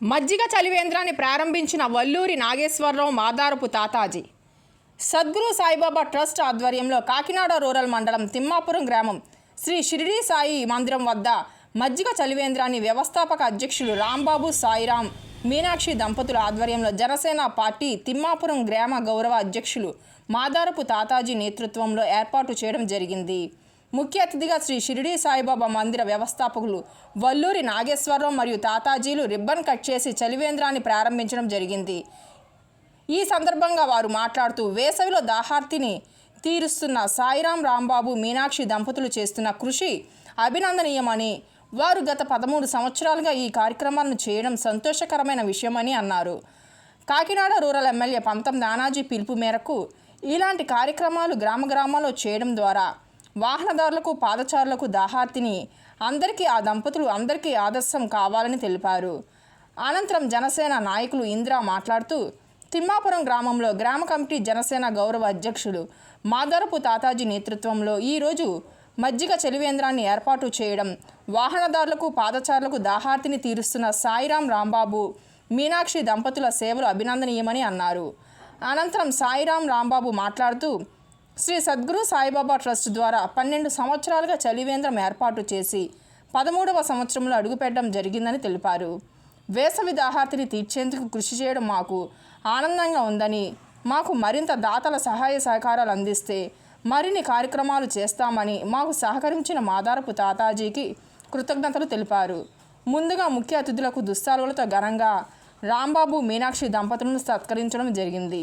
మజ్జిగ చలివేంద్రాన్ని ప్రారంభించిన వల్లూరి నాగేశ్వరరావు మాదారపు తాతాజీ. సద్గురు సాయిబాబా ట్రస్ట్ ఆధ్వర్యంలో కాకినాడ రూరల్ మండలం తిమ్మాపురం గ్రామం శ్రీ షిరిడి సాయి మందిరం వద్ద మజ్జిగ చలివేంద్రాన్ని వ్యవస్థాపక అధ్యక్షులు రాంబాబు సాయిరాం మీనాక్షి దంపతుల ఆధ్వర్యంలో జనసేన పార్టీ తిమ్మాపురం గ్రామ గౌరవ అధ్యక్షులు మాదారపు తాతాజీ నేతృత్వంలో ఏర్పాటు చేయడం జరిగింది. ముఖ్య అతిథిగా శ్రీ షిరిడి సాయిబాబా మందిర వ్యవస్థాపకులు వల్లూరి నాగేశ్వరరావు మరియు తాతాజీలు రిబ్బన్ కట్ చేసి చలివేంద్రాన్ని ప్రారంభించడం జరిగింది. ఈ సందర్భంగా వారు మాట్లాడుతూ వేసవిలో దాహార్తిని తీరుస్తున్న సాయిరాం రాంబాబు మీనాక్షి దంపతులు చేస్తున్న కృషి అభినందనీయమని వారు గత పదమూడు సంవత్సరాలుగా ఈ కార్యక్రమాలను చేయడం సంతోషకరమైన విషయమని అన్నారు. కాకినాడ రూరల్ ఎమ్మెల్యే పంతం నానాజీ పిలుపు మేరకు ఇలాంటి కార్యక్రమాలు గ్రామ గ్రామాల్లో చేయడం ద్వారా వాహనదారులకు పాదచారులకు దాహార్తిని అందరికీ ఆ దంపతులు అందరికీ ఆదర్శం కావాలని తెలిపారు. అనంతరం జనసేన నాయకులు ఇందిరా మాట్లాడుతూ తిమ్మాపురం గ్రామంలో గ్రామ కమిటీ జనసేన గౌరవ అధ్యక్షులు మాదారపు తాతాజీ నేతృత్వంలో ఈరోజు మజ్జిగ చెలివేంద్రాన్ని ఏర్పాటు చేయడం వాహనదారులకు పాదచారులకు దాహార్తిని తీరుస్తున్న సాయిరాం రాంబాబు మీనాక్షి దంపతుల సేవలు అభినందనీయమని అన్నారు. అనంతరం సాయిరాం రాంబాబు మాట్లాడుతూ శ్రీ సద్గురు సాయిబాబా ట్రస్ట్ ద్వారా పన్నెండు సంవత్సరాలుగా చలివేంద్రం ఏర్పాటు చేసి పదమూడవ సంవత్సరంలో అడుగుపెట్టడం జరిగిందని తెలిపారు. వేసవి దాహార్తిని తీర్చేందుకు కృషి చేయడం మాకు ఆనందంగా ఉందని మాకు మరింత దాతల సహాయ సహకారాలు అందిస్తే మరిన్ని కార్యక్రమాలు చేస్తామని మాకు సహకరించిన మాదారపు తాతాజీకి కృతజ్ఞతలు తెలిపారు. ముందుగా ముఖ్య అతిథులకు దుస్తాలులతో ఘనంగా రాంబాబు మీనాక్షి దంపతులను సత్కరించడం జరిగింది.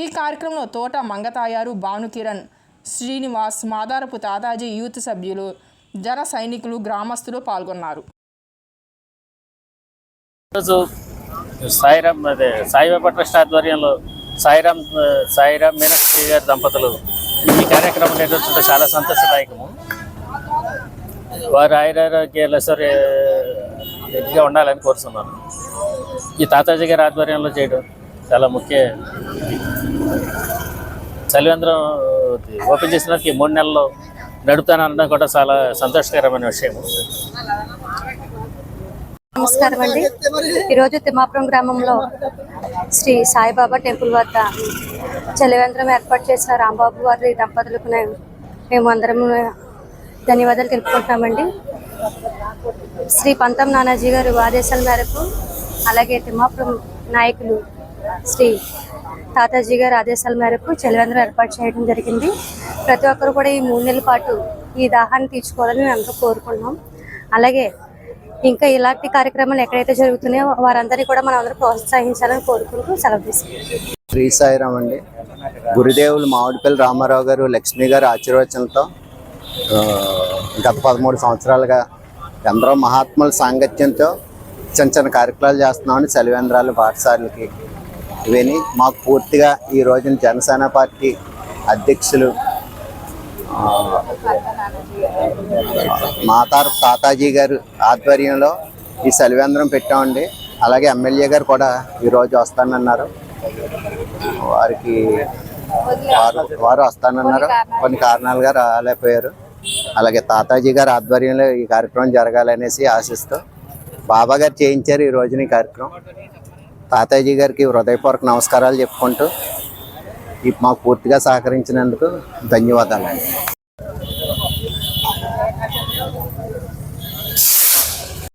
ఈ కార్యక్రమంలో తోట మంగతాయారు భానుకిరణ్ శ్రీనివాస్ మాదారపు తాతాజీ యూత్ సభ్యులు జన సైనికులు గ్రామస్తులు పాల్గొన్నారు. ఈరోజు సాయిరామ్ అదే సాయిబాబా ట్రస్ట్ ఆధ్వర్యంలో సాయిరామ్ సాయిరామ్ మీనాక్షి గారి దంపతులు ఈ కార్యక్రమం నిర్వహించడం చాలా సంతోషదాయకము. వారు ఆయురారోగ్యాల సరే ఉండాలని కోరుతున్నాను. ఈ తాతాజీ గారి ఆధ్వర్యంలో చేయడం చాలా ముఖ్య చలివేంద్రం ఓపెన్ చేసినందుకు మూడు నెలలు నడుపుతానడం కూడా చాలా సంతోషకరమైన విషయం. నమస్కారం అండి. ఈరోజు తిమ్మాపురం గ్రామంలో శ్రీ సాయిబాబా టెంపుల్ వద్ద చలివేంద్రం ఏర్పాటు చేసిన రాంబాబు వారి దంపతులకు మేము అందరం ధన్యవాదాలు తెలుపుకుంటున్నామండి. శ్రీ పంతం నానాజీ గారు ఆదేశాల మేరకు అలాగే తిమ్మాపురం నాయకులు శ్రీ తాతాజీ గారి ఆదేశాల మేరకు చలివేంద్రం ఏర్పాటు చేయడం జరిగింది. ప్రతి ఒక్కరు కూడా ఈ మూడు నెలల పాటు ఈ దాహాన్ని తీర్చుకోవాలని మేము అందరూ కోరుకుంటున్నాం. అలాగే ఇంకా ఇలాంటి కార్యక్రమాలు ఎక్కడైతే జరుగుతున్నాయో వారందరినీ కూడా మనం అందరూ ప్రోత్సహించాలని కోరుకుంటూ సెలవు తీసుకుంటాం శ్రీ సాయిరామ్ అండి. గురుదేవులు మామిడిపల్లి రామారావు గారు లక్ష్మి గారు ఆశీర్వచనతో గత పదమూడు సంవత్సరాలుగా ఎందరో మహాత్ముల సాంగత్యంతో చిన్న చిన్న కార్యక్రమాలు చేస్తున్నామని చలివేంద్రాలు పాఠశాలకి ఇవని మాకు పూర్తిగా ఈ రోజున జనసేన పార్టీ అధ్యక్షులు మాతారు తాతాజీ గారు ఆధ్వర్యంలో ఈ చలివేంద్రం పెట్టామండి. అలాగే ఎమ్మెల్యే గారు కూడా ఈరోజు వస్తానన్నారు. వారికి వారు వారు వస్తానన్నారు. కొన్ని కారణాలుగా రాలేకపోయారు. అలాగే తాతాజీ గారి ఆధ్వర్యంలో ఈ కార్యక్రమం జరగాలనేసి ఆశిస్తూ బాబా గారు చేయించారు ఈ రోజున ఈ కార్యక్రమం. తాతాజీ గారికి హృదయపూర్వక నమస్కారాలు చెప్పుకుంటూ మాకు పూర్తిగా సహకరించినందుకు ధన్యవాదాలండి.